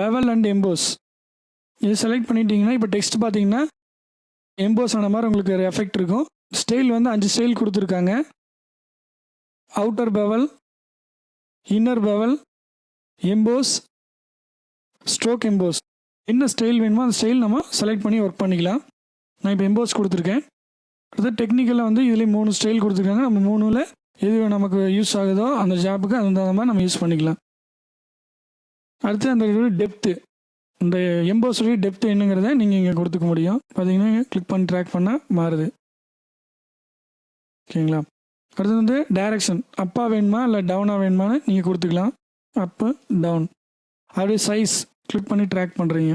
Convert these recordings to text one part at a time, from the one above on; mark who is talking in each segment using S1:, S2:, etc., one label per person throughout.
S1: Bevel and emboss இது select பண்ணிட்டீங்கன்னா இப்போ டெக்ஸ்ட் பார்த்தீங்கன்னா எம்போஸ் ஆன மாதிரி உங்களுக்கு ஒரு எஃபெக்ட் இருக்கும். ஸ்டைல் வந்து அஞ்சு ஸ்டைல் கொடுத்துருக்காங்க. Outer bevel inner bevel emboss stroke emboss என்ன ஸ்டைல் வேணுமோ அந்த ஸ்டைல் நம்ம செலக்ட் பண்ணி ஒர்க் பண்ணிக்கலாம். நான் இப்போ எம்போஸ் கொடுத்துருக்கேன். அடுத்து டெக்னிக்கலாக வந்து இதுலேயும் மூணு ஸ்டைல் கொடுத்துருக்காங்க. நம்ம மூணுல எது நமக்கு யூஸ் ஆகுதோ அந்த ஜாப்புக்கு அந்த மாதிரி நம்ம யூஸ் பண்ணிக்கலாம். அடுத்து அந்த டெப்த்து இந்த எம்போசரி டெப்த் என்னங்கிறத நீங்கள் இங்கே கொடுத்துக்க முடியும். பார்த்தீங்கன்னா கிளிக் பண்ணி ட்ராக் பண்ணால் மாறுது. ஓகேங்களா? அடுத்து வந்து டைரக்ஷன் அப்பா வேணுமா இல்லை டவுனாக வேணுமான்னு நீங்கள் கொடுத்துக்கலாம். அப்பு டவுன் அப்படியே சைஸ் கிளிக் பண்ணி ட்ராக் பண்ணுறீங்க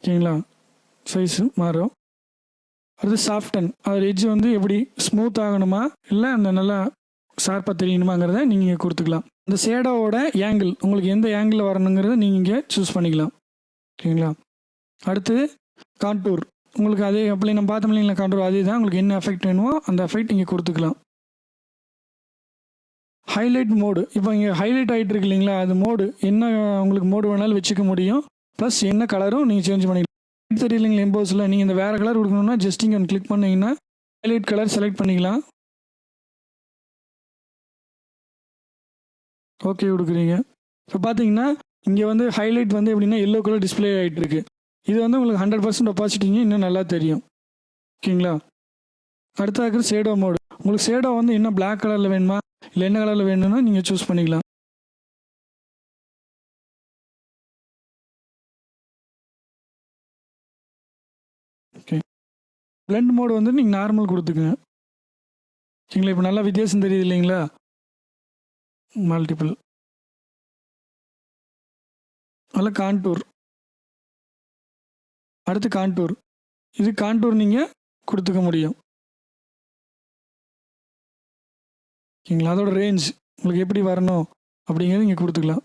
S1: ஓகேங்களா? சைஸு மாறும். அடுத்து சாஃப்டன் அது எட்ஜ் வந்து எப்படி ஸ்மூத் ஆகணுமா இல்லை அந்த நல்லா ஷார்ப்பாக தெரியணுமாங்கிறத நீங்கள் இங்கே கொடுத்துக்கலாம். இந்த ஷேடோவோட ஏங்கிள் உங்களுக்கு எந்த ஏங்கிளில் வரணுங்கிறத நீங்கள் இங்கே சூஸ் பண்ணிக்கலாம். ஓகேங்களா அடுத்து கான்டூர் உங்களுக்கு அதே அப்படி நம்ம பார்த்தோம் இல்லைங்களா கான்டூர் அதே தான் உங்களுக்கு என்ன எஃபெக்ட் வேணுமோ அந்த எஃபெக்ட் இங்கே கொடுத்துக்கலாம். ஹைலைட் மோடு இப்போ இங்கே ஹைலைட் ஆகிட்டு இருக்கு இல்லைங்களா அது மோடு என்ன உங்களுக்கு மோடு வேணாலும் வச்சுக்க முடியும். ப்ளஸ் என்ன கலரும் நீங்கள் சேஞ்ச் பண்ணிக்கலாம். தெரியலைங்களா எம்போஸில் நீங்கள் இந்த வேறு கலர் கொடுக்கணும்னா ஜஸ்ட் இங்கே கிளிக் பண்ணீங்கன்னா ஹைலைட் கலர் செலக்ட் பண்ணிக்கலாம். ஓகே கொடுக்குறீங்க. இப்போ பார்த்தீங்கன்னா இங்கே வந்து ஹைலைட் வந்து எப்படின்னா எல்லோ கலர் டிஸ்ப்ளே ஆகிட்டு இருக்கு இது வந்து உங்களுக்கு ஹண்ட்ரட் பர்சன்ட் ஒப்பாசிட்டிங்க இன்னும் நல்லா தெரியும். ஓகேங்களா? அடுத்த இருக்கிற ஷேடோ மோடு உங்களுக்கு ஷேடோ வந்து இன்னும் பிளாக் கலரில் வேணுமா? இல்லை என்ன கலரில் வேணும்னா நீங்கள் சூஸ் பண்ணிக்கலாம். ஓகே பிளெண்ட் மோடு வந்து நீங்கள் நார்மல் கொடுத்துக்குங்க. ஓகேங்களா? இப்போ நல்லா வித்தியாசம் தெரியுது இல்லைங்களா? மல்டிபிள் அதில் கான்டூர் அடுத்து கான்டூர் இது கான்டூர் நீங்கள் கொடுத்துக்க முடியும். ஓகேங்களா? அதோட ரேஞ்ச் உங்களுக்கு எப்படி வரணும் அப்படிங்கிறது நீங்கள் கொடுத்துக்கலாம்.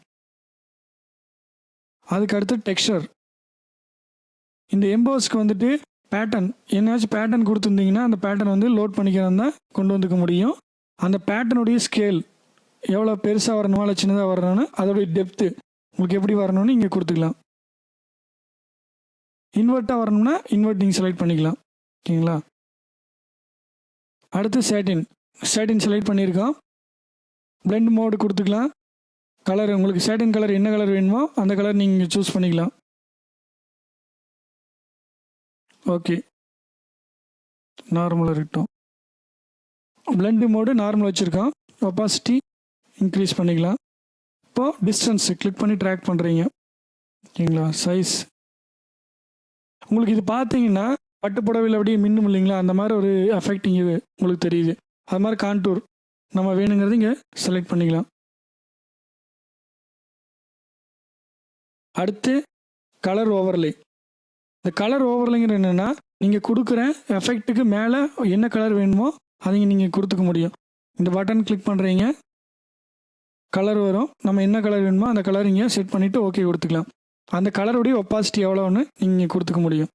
S1: அதுக்கு அடுத்து டெக்ஸ்டர் இந்த எம்போஸ்க்கு வந்துட்டு பேட்டர்ன் என்னாச்சும் பேட்டர்ன் கொடுத்துருந்தீங்கன்னா அந்த பேட்டர்ன் வந்து லோட் பண்ணிக்கிறதா கொண்டு வந்துக்க முடியும். அந்த பேட்டர்னுடைய ஸ்கேல் எவ்வளோ பெருசாக வரணுமா இல்லை சின்னதாக வரணும்னு அதோடைய டெப்த்து உங்களுக்கு எப்படி வரணும்னு இங்கே கொடுத்துக்கலாம். இன்வெர்ட்டாக வரணும்னா இன்வெர்ட் நீங்கள் செலக்ட் பண்ணிக்கலாம். ஓகேங்களா? அடுத்து சேட்டின் சேட்டின் செலக்ட் பண்ணியிருக்கோம். பிளெண்ட் மோடு கொடுத்துக்கலாம். கலர் உங்களுக்கு சேட்டின் கலர் என்ன கலர் வேணுமோ அந்த கலர் நீங்கள் சூஸ் பண்ணிக்கலாம். ஓகே நார்மலாக இருக்கட்டும். பிளெண்டு மோடு நார்மல் வச்சுருக்கோம். ஒப்பாசிட்டி இன்க்ரீஸ் பண்ணிக்கலாம். இப்போ டிஸ்டன்ஸ் கிளிக் பண்ணி ட்ராக் பண்ணுறீங்க ஓகேங்களா? சைஸ் உங்களுக்கு இது பார்த்தீங்கன்னா பட்டுப்புடவையில் அப்படியே மின்னும் இல்லைங்களா? அந்த மாதிரி ஒரு எஃபெக்ட் இங்கே உங்களுக்கு தெரியுது. அது மாதிரி கான்டூர் நம்ம வேணுங்கிறது இங்கே செலக்ட் பண்ணிக்கலாம். அடுத்து கலர் ஓவர்லே இந்த கலர் ஓவர்லேங்கிற என்னென்னா நீங்கள் கொடுக்குற எஃபெக்ட்டுக்கு மேலே என்ன கலர் வேணுமோ அதை நீங்கள் கொடுத்துக்க முடியும். இந்த பட்டன் கிளிக் பண்ணுறீங்க கலர் வரும். நம்ம என்ன கலர் வேணுமோ அந்த கலர் இங்கே செட் பண்ணிவிட்டு ஓகே கொடுத்துக்கலாம். அந்த கலருடைய ஒப்பாசிட்டி எவ்வளோன்னு நீங்கள் கொடுத்துக்க முடியும்.